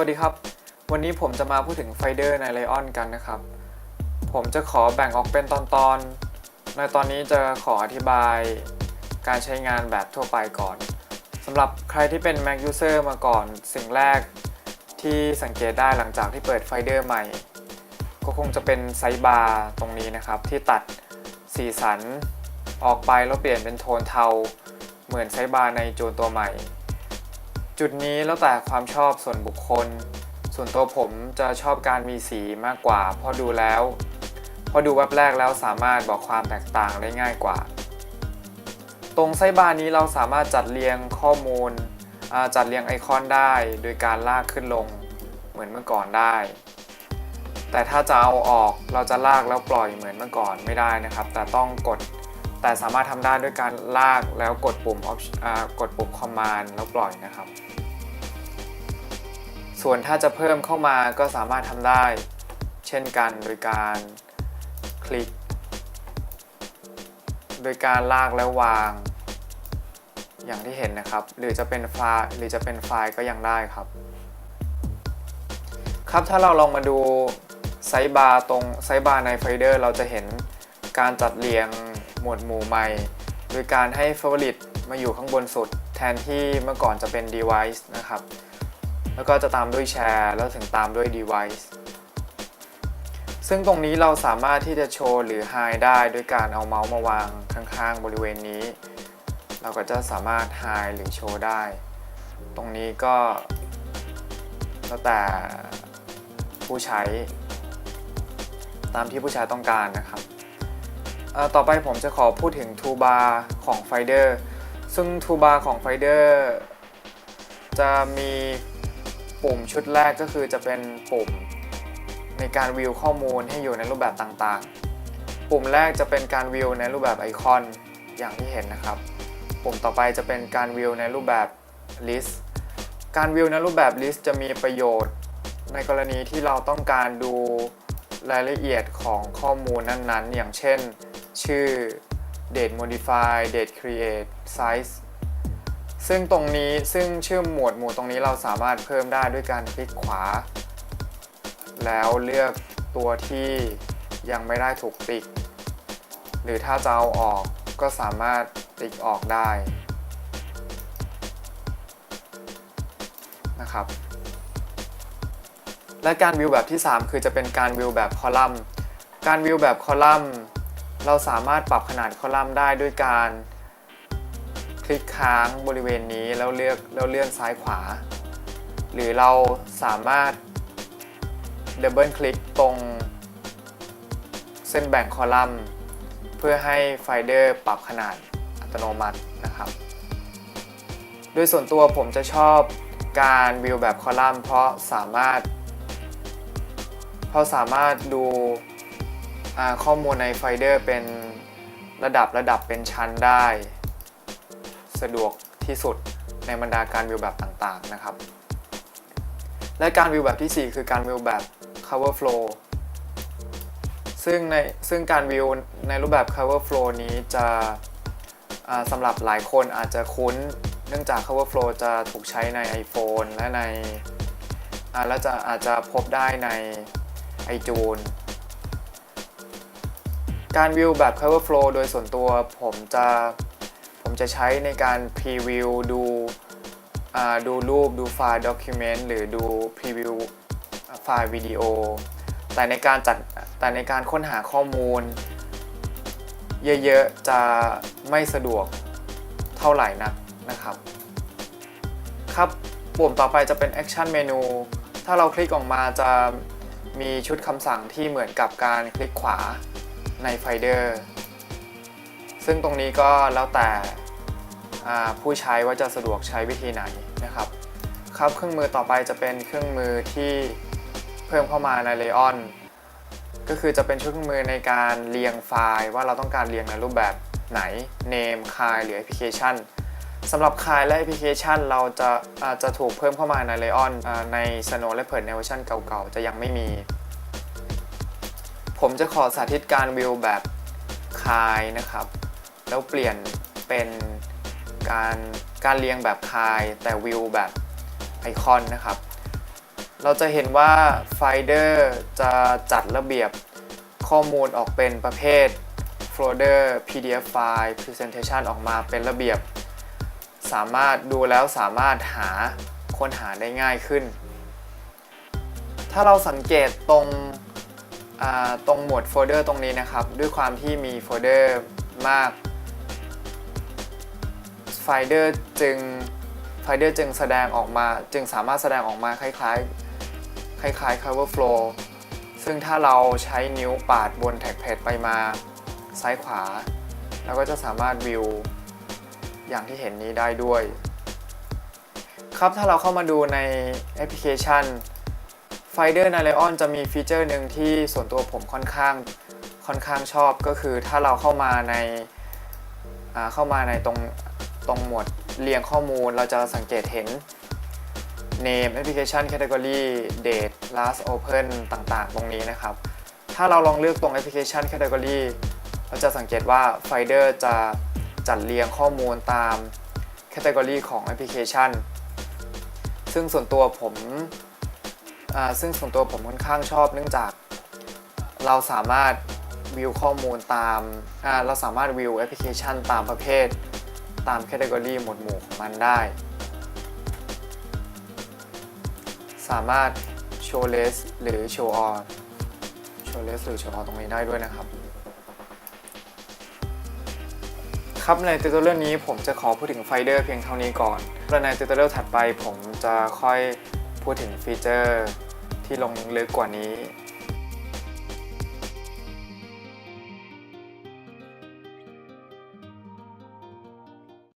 วัสดีครับ วันนี้ผมจะมาพูดถึงไฟเดอร์ในไลออนกันนะครับ ผมจะขอแบ่งออกเป็นตอนๆ ในตอนนี้จะขออธิบายการใช้งานแบบทั่วไปก่อนสำหรับใครที่เป็น Mac User มาก่อนสิ่งแรกที่สังเกตได้หลังจากที่เปิดไฟเดอร์ใหม่ ก็คงจะเป็นไซบาร์ตรงนี้นะครับ ที่ตัดสีสันออกไปแล้วเปลี่ยนเป็นโทนเทา เหมือนไซบาร์ในจูนตัวใหม่ จุดนี้แล้วแต่ความชอบส่วนบุคคล ส่วนตัวผมจะชอบการมีสีมากกว่าเพราะดูแล้วพอดูแว็บแรกแล้วสามารถบอกความแตกต่างได้ง่ายกว่า ตรงไซบาร์นี้เราสามารถจัดเรียงข้อมูล จัดเรียงไอคอนได้ โดยการลากขึ้นลงเหมือนเมื่อก่อนได้ แต่ถ้าจะเอาออกเราจะลากแล้วปล่อยเหมือนเมื่อก่อนไม่ได้นะครับ แต่ต้องกดแต่สามารถทำได้ด้วยการลากแล้วกดปุ่มกดปุ่ม Command แล้วปล่อยนะครับ ส่วนถ้าจะเพิ่มเข้ามาก็สามารถทำได้ เช่นกันโดยการคลิก โดยการลากแล้ววาง อย่างที่เห็นนะครับ หรือจะเป็นไฟล์หรือจะเป็นไฟล์ก็ยังได้ครับ ครับถ้าเราลองมาดูไซบาร์ตรงไซบาร์ในไฟเดอร์เราจะเห็นการจัดเรียงหมวดหมู่ใหม่ โดยการให้ Favorite มาอยู่ข้างบนสุด แทนที่เมื่อก่อนจะเป็น Device นะครับ แล้วก็จะตามด้วยแชร์แล้วถึงตามด้วย device ซึ่งตรงนี้เราสามารถที่จะโชว์หรือ hide ได้ด้วยการเอาเมาส์มาวางข้างๆ บริเวณนี้ เราก็จะสามารถ hide หรือโชว์ได้ ตรงนี้ก็แล้วแต่ผู้ใช้ ตามที่ผู้ใช้ต้องการนะครับ ต่อไปผมจะขอพูดถึง toolbar ของ Finder ซึ่ง toolbar ของ Finder จะมี ปุ่มชุดแรกก็คือจะเป็นปุ่มในการวิวข้อมูลให้อยู่ในรูปแบบต่างๆ ปุ่มแรกจะเป็นการวิวในรูปแบบไอคอนอย่างที่เห็นนะครับ ปุ่มต่อไปจะเป็นการวิวในรูปแบบ list การวิวในรูปแบบ list จะมีประโยชน์ ในกรณีที่เราต้องการดูรายละเอียดของข้อมูลนั้นๆ อย่างเช่น ชื่อ date modify date create size ซึ่งตรงนี้ซึ่งชื่อหมวดหมู่ตรงนี้เราสามารถเพิ่มได้ด้วยการคลิกขวา แล้วเลือกตัวที่ยังไม่ได้ถูกติ๊ก หรือถ้าจะเอาออกก็สามารถติ๊กออกได้นะครับและการวิวแบบที่ 3 คือจะเป็นการวิวแบบคอลัมน์ การวิวแบบคอลัมน์ เราสามารถปรับขนาดคอลัมน์ได้ด้วยการ คลิกค้างบริเวณนี้แล้วเลือกแล้วเลื่อนซ้ายขวา หรือเราสามารถดับเบิลคลิกตรงเส้นแบ่งคอลัมน์ เพื่อให้ไฟเดอร์ปรับขนาดอัตโนมัตินะครับ โดยส่วนตัวผมจะชอบการวิวแบบคอลัมน์ เพราะสามารถ เพราะสามารถดูข้อมูลในไฟเดอร์เป็นระดับระดับเป็นชั้นได้ สะดวกที่สุดในบรรดาการวิวแบบต่างๆนะครับ และการวิวแบบที่ 4 คือการวิวแบบ cover flow ซึ่งในซึ่งการวิวในรูปแบบ cover flow นี้จะสำหรับหลายคนอาจจะคุ้น เนื่องจาก cover flow จะถูกใช้ใน iPhone และในและจะอาจจะพบได้ใน iTunes การวิวแบบ cover flow โดยส่วนตัวผมจะ ผมจะใช้ในการพรีวิวดูดูรูปดูไฟล์ด็อกิเมนต์หรือดูพรีวิวไฟล์วิดีโอ แต่ในการจัดแต่ในการค้นหาข้อมูล เยอะๆ จะไม่สะดวกเท่าไหร่นักนะครับ ครับปุ่มต่อไปจะเป็น Action Menu ถ้าเราคลิกออกมาจะมีชุดคำสั่งที่เหมือนกับการคลิกขวาใน Finder ซึ่งตรงนี้ก็แล้วแต่ ผู้ใช้ว่าจะสะดวกใช้วิธีไหนนะครับครับเครื่องมือต่อไปจะเป็นเครื่องมือที่เพิ่มเข้ามาใน Leon ก็คือจะเป็นชุดเครื่องมือในการเรียงไฟล์ว่าเราต้องการเรียงในรูปแบบไหน name คายหรือ application สำหรับคายและ application เราจะอาจจะถูกเพิ่มเข้ามาใน Leon อ่าใน Snow Leopard ในเวอร์ชันเก่าๆ จะยังไม่มี ผมจะขอสาธิตการวิวแบบคายนะครับ แล้วเปลี่ยนเป็น การการเรียงแบบคายแต่วิวแบบไอคอนนะครับ เราจะเห็นว่า Finder จะจัดระเบียบข้อมูลออกเป็นประเภท folder PDF file presentation ออกมาเป็นระเบียบ สามารถดูแล้วสามารถหาค้นหาได้ง่ายขึ้น ถ้าเราสังเกตตรงตรงหมวดโฟลเดอร์ตรงนี้นะครับ ด้วยความที่มีโฟลเดอร์มาก ไฟเดอร์จึงไฟเดอร์จึงแสดงออกมา จึงสามารถแสดงออกมาคล้ายๆ คล้ายๆ cover flow ซึ่งถ้าเราใช้นิ้วปาดบนแท็กแพดไปมาซ้ายขวา เราก็จะสามารถวิวอย่างที่เห็นนี้ได้ด้วย ครับถ้าเราเข้ามาดูในแอปพลิเคชัน Finder n a l e o n จะมีฟีเจอร์หนึ่งที่ส่วนตัวผมค่อนข้างค่อนข้างชอบก็คือถ้าเราเข้ามาในเข้ามาในตรง ตรงหมวดเรียงข้อมูลเราจะสังเกตเห็น name application category date last open ต่างๆ ตรงนี้นะครับ ถ้าเราลองเลือกตรง application category เราจะสังเกตว่า Finder จะจัดเรียงข้อมูลตาม category ของแอปพลิเคชัน ซึ่งส่วนตัวผมซึ่งส่วนตัวผมค่อนข้างชอบเนื่องจาก เราสามารถวิวข้อมูลตาม เราสามารถวิวแอปพลิเคชันตามประเภท ตามแคตตากรีหมวดหมู่ของมันได้ สามารถ show less หรือ show all show less หรือ show all ตรงนี้ได้ด้วยนะครับ ครับในติวเตอร์นี้ผมจะขอพูดถึงไฟเดอร์เพียงเท่านี้ก่อน และในติวเตอร์ถัดไปผมจะค่อยพูดถึงฟีเจอร์ที่ลงลึกกว่านี้